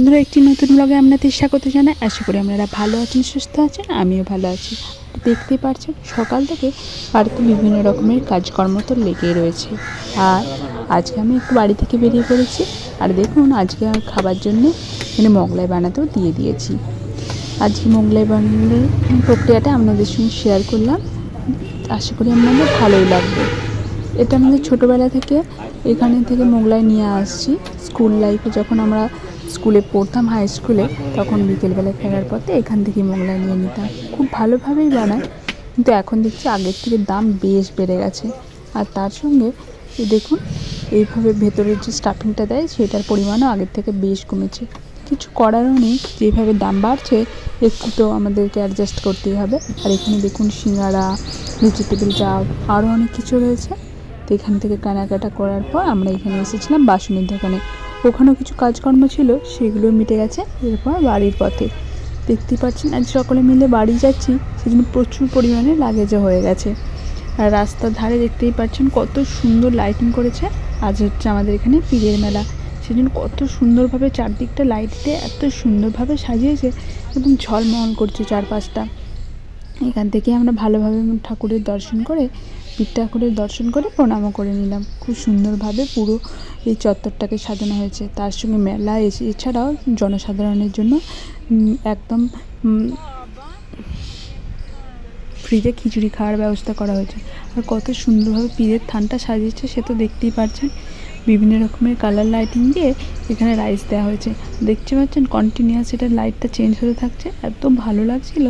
বন্ধুরা, একটি নতুন ব্লগে আপনাদের স্বাগত জানাই। আশা করি আপনারা ভালো আছেন, সুস্থ আছেন, আমিও ভালো আছি। দেখতে পাচ্ছেন, সকাল থেকে বাড়িতে বিভিন্ন রকমের কাজকর্ম তো লেগেই রয়েছে। আর আজকে আমি একটু বাড়ি থেকে বেরিয়ে পড়েছি। আর দেখুন, আজকে আর খাবার জন্য এখানে মোগলাই বানাতেও দিয়ে দিয়েছি। আজকে মোগলাই বানানোর প্রক্রিয়াটা আপনাদের সঙ্গে শেয়ার করলাম। আশা করি আপনাদের ভালোই লাগবে। এটা আমাদের ছোটোবেলা থেকে, এখানে থেকে মোগলাই নিয়ে আসছি। স্কুল লাইফে যখন আমরা স্কুলে পড়তাম হাই স্কুলে তখন বিকেলবেলা ফেরার পথে এখান থেকে মোগলাই নিয়ে নিতাম। খুব ভালোভাবেই বানায়, কিন্তু এখন দেখছি আগের থেকে দাম বেশ বেড়ে গেছে। আর তার সঙ্গে দেখুন, এইভাবে ভেতরের যে স্টাফিংটা দেয়, সেটার পরিমাণও আগের থেকে বেশ কমেছে। কিছু করারও নেই, যেভাবে দাম বাড়ছে একটু তো আমাদেরকে অ্যাডজাস্ট করতেই হবে। আর এখানে দেখুন সিঙ্গারা ভেজিটেবিল চাপ, আরও অনেক কিছু রয়েছে। তো এখান থেকে কেনাকাটা করার পর আমরা এখানে এসেছিলাম বাসনের দোকানে। ওখানেও কিছু কাজকর্ম ছিল, সেগুলো মিটে গেছে, এরপর বাড়ির পথে। দেখতেই পাচ্ছেন, আজ সকলে মিলে বাড়ি যাচ্ছি, সেজন্য প্রচুর পরিমাণে লাগেজও হয়ে গেছে। আর রাস্তার ধারে দেখতেই পাচ্ছেন, কত সুন্দর লাইটিং করেছে, আজ হচ্ছে আমাদের এখানে পীরের মেলা। সেজন্য কত সুন্দরভাবে চারদিকটা লাইট দিয়ে এত সুন্দরভাবে সাজিয়েছে একদম ঝলমল করছে চারপাশটা। এখান থেকে আমরা ভালোভাবে ঠাকুরের দর্শন করে পীর ঠাকুরের দর্শন করে প্রণামও করে নিলাম। খুব সুন্দরভাবে পুরো এই চত্বরটাকে সাজানো হয়েছে। তার সঙ্গে মেলা এসে, এছাড়াও জনসাধারণের জন্য একদম ফ্রিতে খিচুড়ি খাওয়ার ব্যবস্থা করা হয়েছে। আর কত সুন্দরভাবে পীরের থানটা সাজিয়েছে সে তো দেখতেই পাচ্ছেন বিভিন্ন রকমের কালার লাইটিং দিয়ে এখানে রাইস দেওয়া হয়েছে। দেখতে পাচ্ছেন কন্টিনিউয়াস এটা লাইটটা চেঞ্জ হতে থাকছে এত ভালো লাগছিল।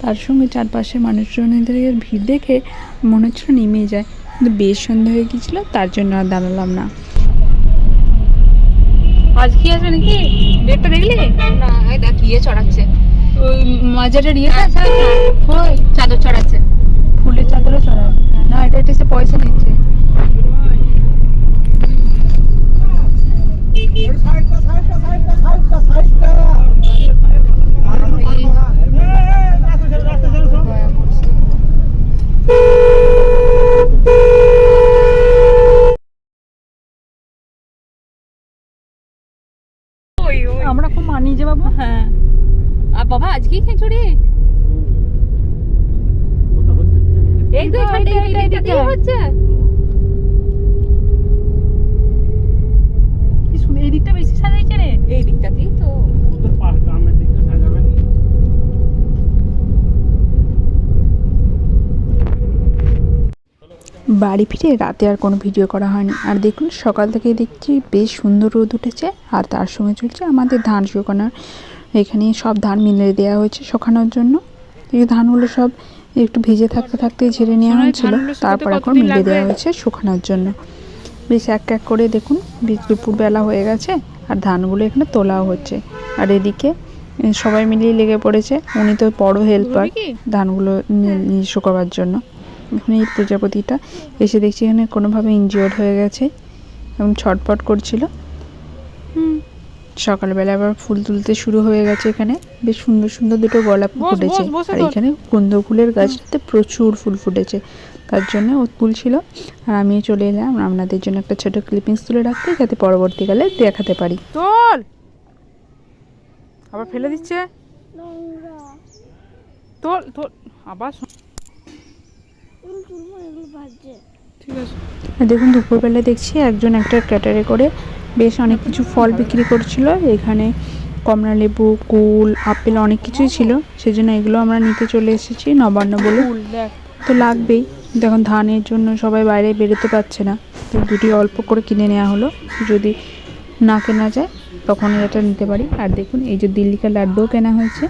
তার সঙ্গে চারপাশে মানুষজনদের ভিড় দেখে মনে হচ্ছিল নেমে যায়। কিন্তু বেশ সন্ধ্যা হয়ে গিয়েছিল তার জন্য আর দাঁড়ালাম না। আজ কি নাকি? ডেটটা দেখলি? না দেখ ইয়ে চড়াচ্ছে। ওই মাজারের ইয়েটা আছে ওই চাদর চড়াচ্ছে। ফুলের চাদরও চড়ায়। না এটা এটা সে পয়সা দিচ্ছে আমরা খুব মানি যে বাবু হ্যাঁ আর বাবা আজকে খিচুড়ি এই তো এখানটা এইটা এইটাতেই হচ্ছে সাজাইছে রে এই দিকটাতেই তো। বাড়ি ফিরে রাতে আর কোনো ভিডিও করা হয়নি। আর দেখুন সকাল থেকে দেখছি বেশ সুন্দর রোদ উঠেছে আর তার সঙ্গে চলছে আমাদের ধান শুকানোর এখানে সব ধান মিলে দেওয়া হয়েছে শুকানোর জন্য। এই ধানগুলো সব একটু ভিজে থাকতে থাকতে ঝেড়ে নেওয়া হয়েছিল। তারপর এখন মিলে দেওয়া হয়েছে শুকানোর জন্য। বেশ এক এক করে দেখুন বেশ দুপুরবেলা হয়ে গেছে। আর ধানগুলো এখানে তোলাও হচ্ছে। আর এদিকে সবাই মিলিয়ে লেগে পড়েছে। উনি তো বড় হেল্পার ধানগুলো নিয়ে- নিয়ে শুকাবার জন্য। এখন এই প্রজাপতিটা এসে দেখছি এখানে কোনোভাবে ইনজিওর্ড হয়ে গেছে এবং ছটপট করছিল। সকালবেলা আবার ফুল তুলতে শুরু হয়ে গেছে এখানে। বেশ সুন্দর সুন্দর দুটো গোলাপ ফুটেছে। আর এখানে কুন্দ ফুলের গাছটাতে প্রচুর ফুল ফুটেছে। তার জন্য ও তুলছিল আর আমিও চলে এলাম। আপনাদের জন্য একটা ছোট ক্লিপিংস তুলে রাখতে যাতে পরবর্তীকালে দেখাতে পারি। তোল! আবার ফেলে দিচ্ছে? তোল তোল আবার ঠিক আছে। দেখুন দুপুরবেলা দেখছি একজন একটা ক্যাটারে করে বেশ অনেক কিছু ফল বিক্রি করছিল। এখানে কমলা লেবু কুল আপেল অনেক কিছুই ছিল। সেজন্য এগুলো আমরা নিতে চলে এসেছি নবান্ন বলে। তো লাগবেই। দেখুন, ধানের জন্য সবাই বাইরে বেরোতে পারছে না। তো দুটি অল্প করে কিনে নেওয়া হলো। যদি না কেনা যায় তখন এটা নিতে পারি। আর দেখুন, এই যে দিল্লিকা লাড্ডুও কেনা হয়েছে।